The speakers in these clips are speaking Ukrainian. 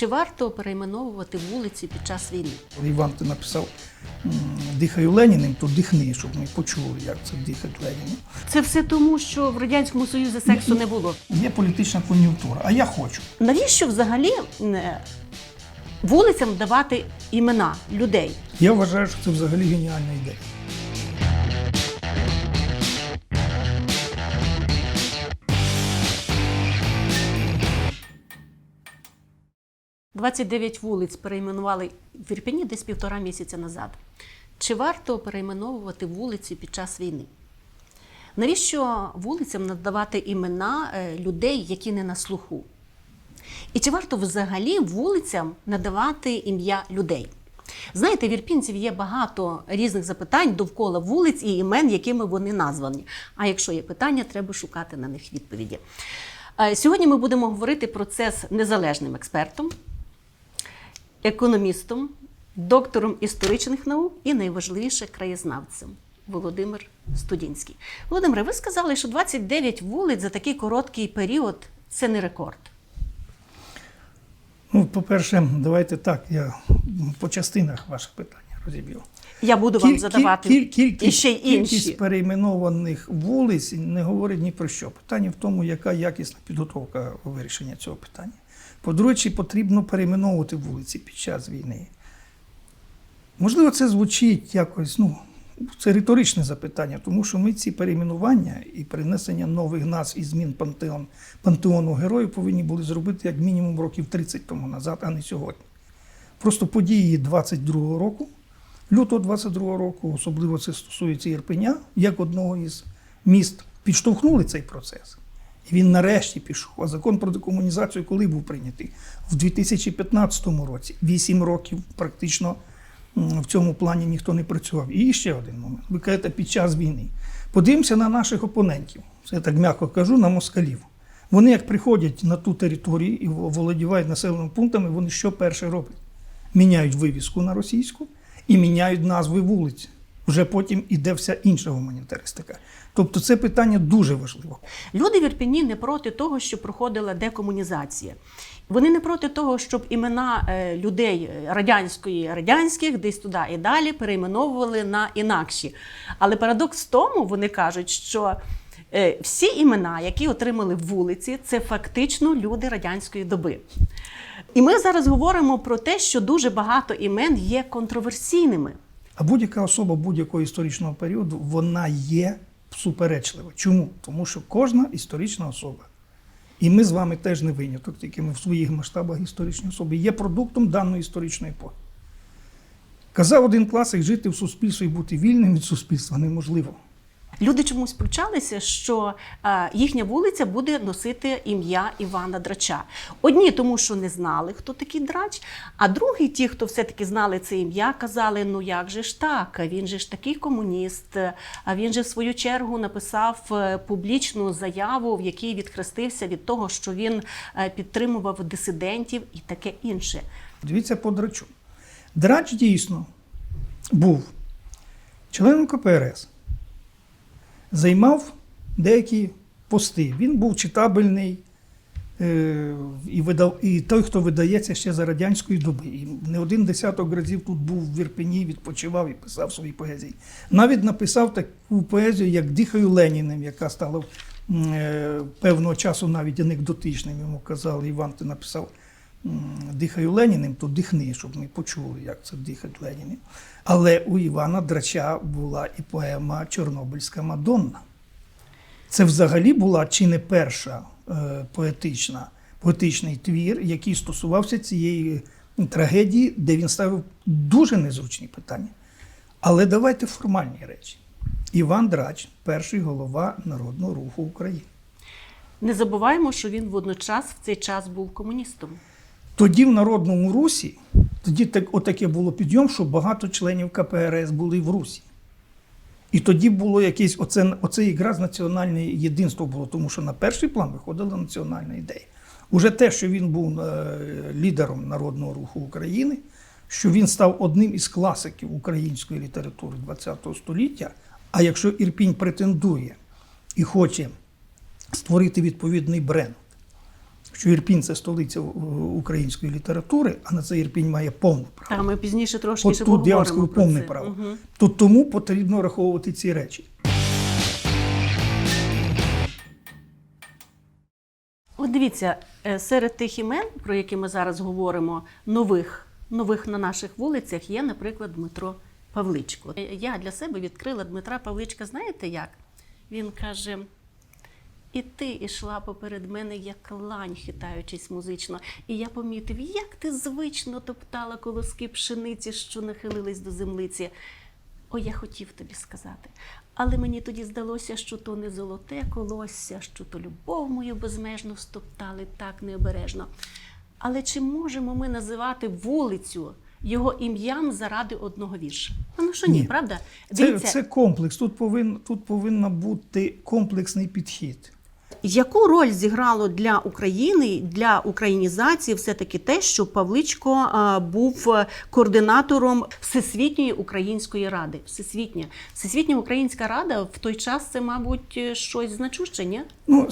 Чи варто перейменовувати вулиці під час війни? Іван ти написав дихаю Леніним, то дихни, щоб ми почули, як це дихати Леніним. Це все тому, що в радянському союзі сексу не було. Є політична кон'юнктура, а я хочу. Навіщо взагалі е, вулицям давати імена людей? Я вважаю, що це взагалі геніальна ідея. – 29 вулиць перейменували в Ірпені десь півтора місяця назад. Чи варто перейменовувати вулиці під час війни? Навіщо вулицям надавати імена е, людей, які не на слуху? І чи варто взагалі вулицям надавати ім'я людей? Знаєте, в ірпінців є багато різних запитань довкола вулиць і імен, якими вони названі. А якщо є питання, треба шукати на них відповіді. Е, Сьогодні ми будемо говорити про це з незалежним експертом, економістом, доктором історичних наук і найважливіше краєзнавцем Володимир Студінський. Володимире, ви сказали, що 29 вулиць за такий короткий період це не рекорд. Ну, по-перше, давайте так, я по частинах ваших питань розіб'ю. Я буду вам Кіль- задавати кіль- кількість, і ще інші. Кількість перейменованих вулиць не говорить ні про що. Питання в тому, яка якісна підготовка вирішення цього питання. По-друге, чи потрібно перейменовувати вулиці під час війни? Можливо, це звучить якось, ну, це риторичне запитання, тому що ми ці перейменування і принесення нових назв і змін пантеон, пантеону героїв повинні були зробити як мінімум років 30 тому назад, а не сьогодні. Просто події 22-го року, лютого 22-го року, особливо це стосується Ірпеня, як одного із міст, підштовхнули цей процес. І він нарешті пішов. А закон про декомунізацію коли був прийнятий? В 2015 році. Вісім років практично в цьому плані ніхто не працював. І ще один момент. Ви кажете, під час війни. Подивимося на наших опонентів. Це я так м'яко кажу, на москалів. Вони як приходять на ту територію і володівають населеними пунктами, вони що перше роблять? Міняють вивіску на російську і міняють назви вулиць. Вже потім іде вся інша гуманітаристика. Тобто це питання дуже важливо. Люди в Ірпені не проти того, що проходила декомунізація. Вони не проти того, щоб імена е, людей е, радянської радянських десь туди і далі перейменовували на інакші. Але парадокс в тому, вони кажуть, що е, всі імена, які отримали вулиці, це фактично люди радянської доби. І ми зараз говоримо про те, що дуже багато імен є контроверсійними. А будь-яка особа будь-якого історичного періоду вона є суперечлива. Чому? Тому що кожна історична особа, і ми з вами теж не виняток, тільки ми в своїх масштабах історичні особи, є продуктом даної історичної епохи. Казав один класик, жити в суспільстві і бути вільним від суспільства неможливо. Люди чомусь почалися, що е, їхня вулиця буде носити ім'я Івана Драча. Одні тому, що не знали, хто такий драч, а другі, ті, хто все-таки знали це ім'я, казали: ну як же ж так? Він же ж такий комуніст. А він же в свою чергу написав е, публічну заяву, в якій відхрестився від того, що він е, підтримував дисидентів і таке інше. Дивіться по драчу. Драч дійсно був членом КПРС, займав деякі пости. Він був читабельний е, і, видав, і той, хто видається ще за радянської доби. І не один десяток разів тут був в Ірпені, відпочивав і писав свої поезії. Навіть написав таку поезію, як Дихаю Леніним, яка стала е, певного часу навіть анекдотичним. Йому казали, Іван, ти написав дихаю Леніним, то дихни, щоб ми почули, як це дихати Леніним. Але у Івана Драча була і поема Чорнобильська Мадонна. Це взагалі була чи не перша е, поетична, поетичний твір, який стосувався цієї трагедії, де він ставив дуже незручні питання. Але давайте формальні речі. Іван Драч, перший голова Народного руху України. Не забуваємо, що він водночас в цей час був комуністом. Тоді в Народному Русі, тоді так, отаке було підйом, що багато членів КПРС були в Русі. І тоді було якесь оце, оце якраз національне єдинство було, тому що на перший план виходила національна ідея. Уже те, що він був е, лідером Народного руху України, що він став одним із класиків української літератури ХХ століття. А якщо Ірпінь претендує і хоче створити відповідний бренд, що Ірпінь це столиця е, української літератури, а на це Ірпінь має повне право. Та ми пізніше трошки От тут я вам скажу повне право. Мгм. То тому потрібно враховувати ці речі. От дивіться, е, серед тих імен, про які ми зараз говоримо, нових, нових на наших вулицях, є, наприклад, Дмитро Павличко. Е, Я для себе відкрила Дмитра Павличка, знаєте як? Він каже: і ти йшла поперед мене, як лань, хитаючись музично. І я помітив, як ти звично топтала колоски пшениці, що нахилились до землиці. О, я хотів тобі сказати. Але мені тоді здалося, що то не золоте колосся, що то любов мою безмежно стоптали так необережно. Але чи можемо ми називати вулицю його ім'ям заради одного вірша? Ну що ні, Ні. правда? Це, це комплекс. Тут повинен тут повинен бути комплексний підхід. Яку роль зіграло для України, для українізації все-таки те, що Павличко був е, координатором Всесвітньої української ради? Всесвітня. Всесвітня українська рада в той час це, мабуть, е, щось значуще, ні? Ну,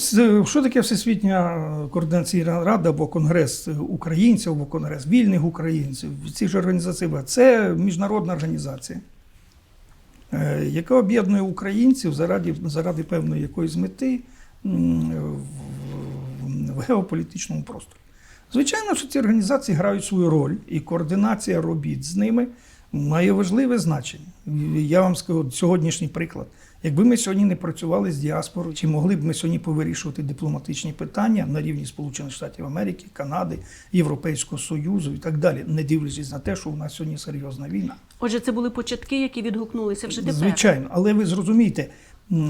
що таке Всесвітня координаційна рада або Конгрес українців, або Конгрес вільних українців? Ці ж організації це міжнародна організація, е, яка об'єднує українців заради, заради певної якоїсь мети в, геополітичному просторі. Звичайно, що ці організації грають свою роль, і координація робіт з ними має важливе значення. Я вам скажу сьогоднішній приклад. Якби ми сьогодні не працювали з діаспорою, чи могли б ми сьогодні повирішувати дипломатичні питання на рівні Сполучених Штатів Америки, Канади, Європейського Союзу і так далі, не дивлячись на те, що у нас сьогодні серйозна війна. Отже, це були початки, які відгукнулися вже тепер. Звичайно, але ви зрозумієте,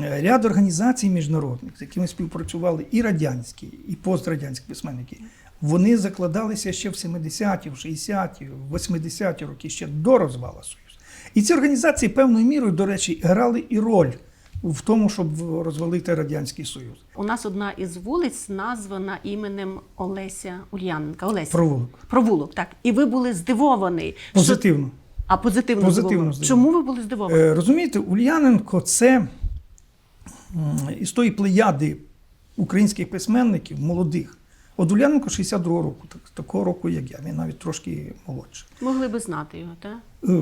ряд організацій міжнародних, з якими співпрацювали і радянські, і пострадянські письменники, вони закладалися ще в 70-ті, в 60-ті, в 80-ті роки, ще до розвалу Союзу. І ці організації певною мірою, до речі, грали і роль в тому, щоб розвалити Радянський Союз. У нас одна із вулиць названа іменем Олеся Ульяненка. Олеся. Провулок. Провулок, так. І ви були здивований. що- Позитивно. А позитивно, Позитивно здивований. Чому ви були здивовані? Е, Розумієте, Ульяненко це із тої плеяди українських письменників молодих. От Ульяненко 62 року, так, такого року, як я, він навіть трошки молодший. Могли би знати його, так? Е,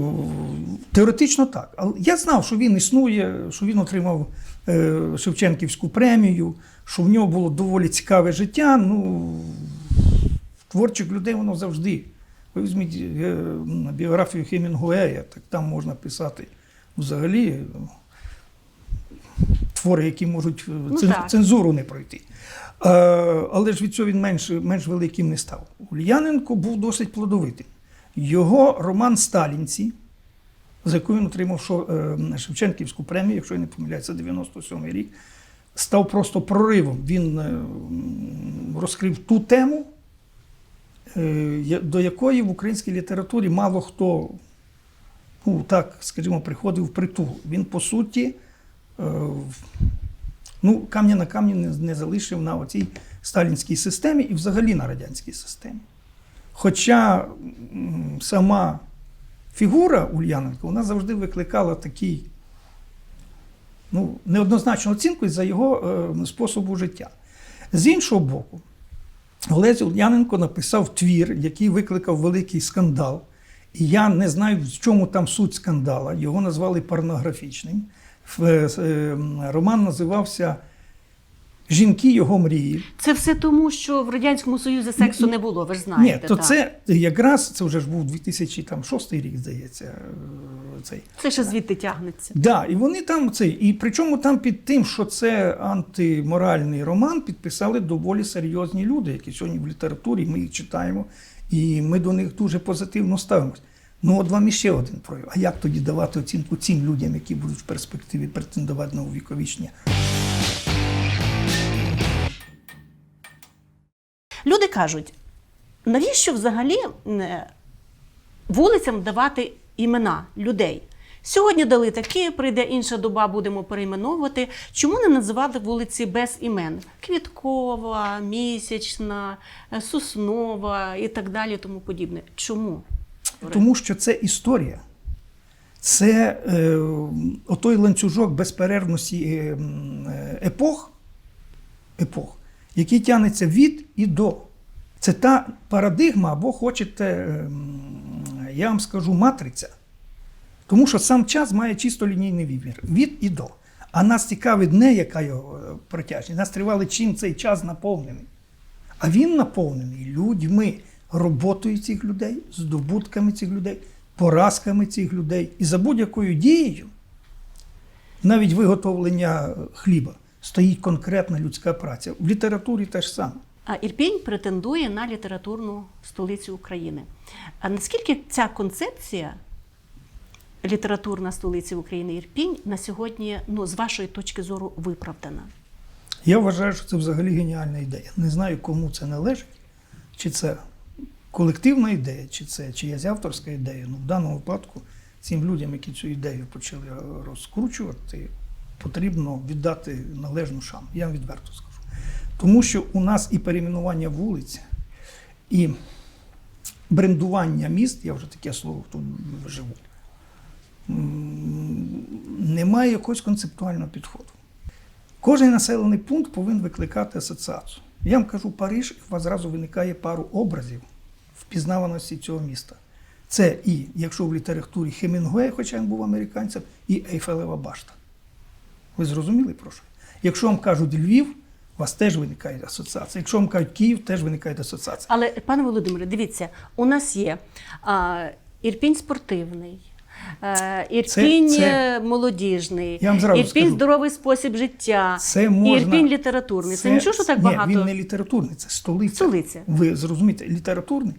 Теоретично так. Але я знав, що він існує, що він отримав е, Шевченківську премію, що в нього було доволі цікаве життя. Ну, творчих людей воно завжди. Ви візьміть е, біографію Хемінгуея, так там можна писати взагалі твори, які можуть е, Ну, цен- цензуру не пройти. Е, Але ж від цього він менш, менш великим не став. Ульяненко був досить плодовитим. Його роман Сталінці, за яку він отримав шо- е, Шевченківську премію, якщо я не помиляюся, 97-й рік, став просто проривом. Він е, розкрив ту тему, е, до якої в українській літературі мало хто, ну так скажімо, приходив в притул. Він, по суті, ну, камня на камні не, не залишив на оцій сталінській системі і взагалі на радянській системі. Хоча сама фігура Ульяненка вона завжди викликала такий ну, неоднозначну оцінку за його е, способу життя. З іншого боку, Олесь Ульяненко написав твір, який викликав великий скандал. І я не знаю, в чому там суть скандала. Його назвали порнографічним. Е, е, Роман називався Жінки його мрії. Це все тому, що в Радянському Союзі сексу не було, ви ж знаєте. Ні, то так. це якраз це вже ж був 2006 рік, здається. е, Цей. Це ще звідти тягнеться. Да, і вони там цей. І причому там під тим, що це антиморальний роман, підписали доволі серйозні люди, які сьогодні в літературі ми їх читаємо, і ми до них дуже позитивно ставимося. Ну, от вам іще один прояв. А як тоді давати оцінку цим людям, які будуть в перспективі претендувати на увіковічення? Люди кажуть, навіщо взагалі е, вулицям давати імена людей? Сьогодні дали такі, прийде інша доба, будемо перейменовувати. Чому не називати вулиці без імен? Квіткова, місячна, е, Соснова і так далі, тому подібне. Чому? Тому що це історія. Це е, отой ланцюжок безперервності е, е, епох, епох, який тягнеться від і до. Це та парадигма, або хочете, ем, я вам скажу, матриця. Тому що сам час має чисто лінійний вимір від і до. А нас цікавить не яка його е, протяжність. Нас тривали, чим цей час наповнений. А він наповнений людьми, роботою цих людей, здобутками цих людей, поразками цих людей. І за будь-якою дією, навіть виготовлення хліба, стоїть конкретна людська праця. В літературі теж саме. А Ірпінь претендує на літературну столицю України. А наскільки ця концепція літературна столиця України Ірпінь на сьогодні, ну, з вашої точки зору, виправдана? Я вважаю, що це взагалі геніальна ідея. Не знаю, кому це належить, чи це колективна ідея, чи це чиясь авторська ідея. Ну, в даному випадку цим людям, які цю ідею почали розкручувати, потрібно віддати належну шану. Я вам відверто скажу. Тому що у нас і перейменування вулиць, і брендування міст, я вже таке слово тут живу, немає якогось концептуального підходу. Кожен населений пункт повинен викликати асоціацію. Я вам кажу Париж, і у вас зразу виникає пару образів впізнаваності цього міста. Це і, якщо в літературі Хемінгуей, хоча він був американцем, і Ейфелева башта. Ви зрозуміли про що? Якщо вам кажуть Львів, у вас теж виникає асоціація. Якщо вам кажуть Київ, теж виникає асоціація. Але, пане Володимире, дивіться, у нас є а, Ірпінь спортивний. Е, Ірпінь це- е, молодіжний, Я вам зразу Ірпінь скажу. здоровий спосіб життя, Це можна... Ірпінь літературний. Це, нічого, що так ні, багато. Він не літературний, це столиця. Столиця. Ви зрозумієте, літературний.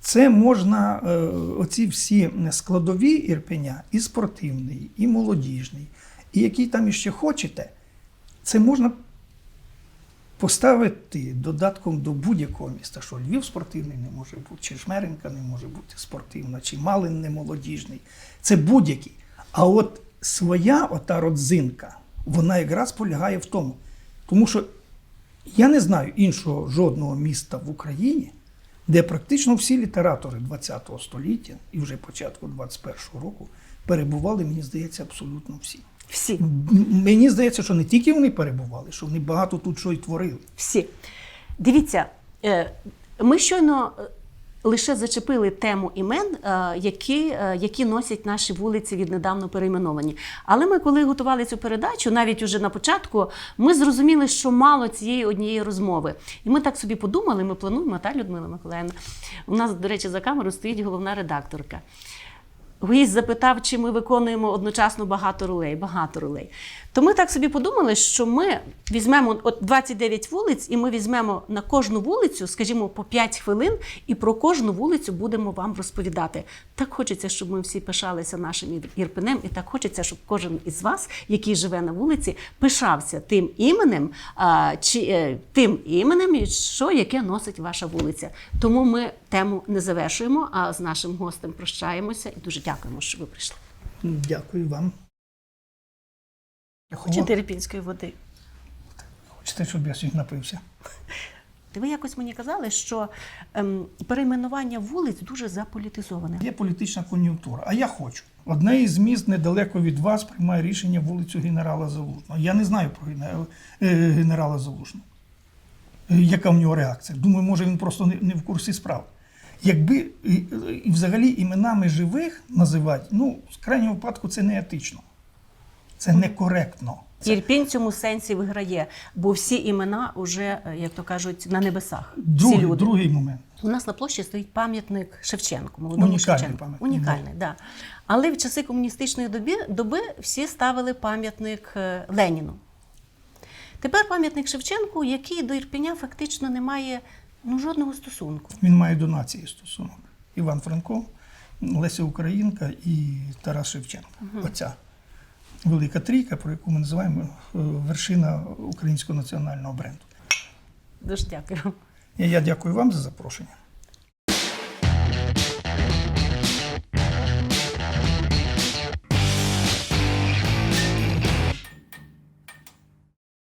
Це можна, е, оці всі складові ірпеня, і спортивний, і молодіжний, і який там іще хочете, це можна поставити додатком до будь-якого міста, що Львів спортивний не може бути, чи Жмеринка не може бути спортивна, чи Малин не молодіжний. Це будь-який. А от своя ота родзинка, вона якраз полягає в тому. Тому що я не знаю іншого жодного міста в Україні, де практично всі літератори ХХ століття і вже початку 21-го року перебували, мені здається, абсолютно всі. Всі. Мені здається, що не тільки вони перебували, що вони багато тут що й творили. Всі. Дивіться, е, ми щойно е, лише зачепили тему імен, е, які, які носять наші вулиці віднедавно перейменовані. Але ми, коли готували цю передачу, навіть уже на початку, ми зрозуміли, що мало цієї однієї розмови. І ми так собі подумали, ми плануємо, та, Людмила Миколаївна? У нас, до речі, за камерою стоїть головна редакторка. Гість запитав, чи ми виконуємо одночасно багато ролей. Багато ролей. То ми так собі подумали, що ми візьмемо от 29 вулиць, і ми візьмемо на кожну вулицю, скажімо, по 5 хвилин, і про кожну вулицю будемо вам розповідати. Так хочеться, щоб ми всі пишалися нашим Ір- Ірпенем, і так хочеться, щоб кожен із вас, який живе на вулиці, пишався тим іменем, а, чи е, тим іменем, що яке носить ваша вулиця. Тому ми тему не завершуємо, а з нашим гостем прощаємося і дуже дякуємо, що ви прийшли. Дякую вам. Хочете ірпінської води? Хочете, щоб я сьогодні напився? Ви якось мені казали, що ем, перейменування вулиць дуже заполітизоване. Є політична кон'юнктура, а я хочу. Одне із міст недалеко від вас приймає рішення вулицю генерала Залужного. Я не знаю про генерала, е, Залужного. Е, Яка в нього реакція? Думаю, може він просто не, не в курсі справ. Якби і, і взагалі іменами живих називати, ну, в крайньому випадку, це не етично. Це некоректно. Ірпінь в цьому сенсі виграє, бо всі імена вже, е, як то кажуть, на небесах. всі люди. другий момент. У нас на площі стоїть пам'ятник Шевченку, молодому Унікальний Шевченку. пам'ятник, Унікальний, да. Але в часи комуністичної доби, доби всі ставили пам'ятник е, Леніну. Тепер пам'ятник Шевченку, який до Ірпеня фактично не має ну, жодного стосунку. Він має до нації стосунок. Іван Франко, Леся Українка і Тарас Шевченко. Оця велика трійка, про яку ми називаємо е, вершина українського національного бренду. Дуже дякую. Я дякую вам за запрошення.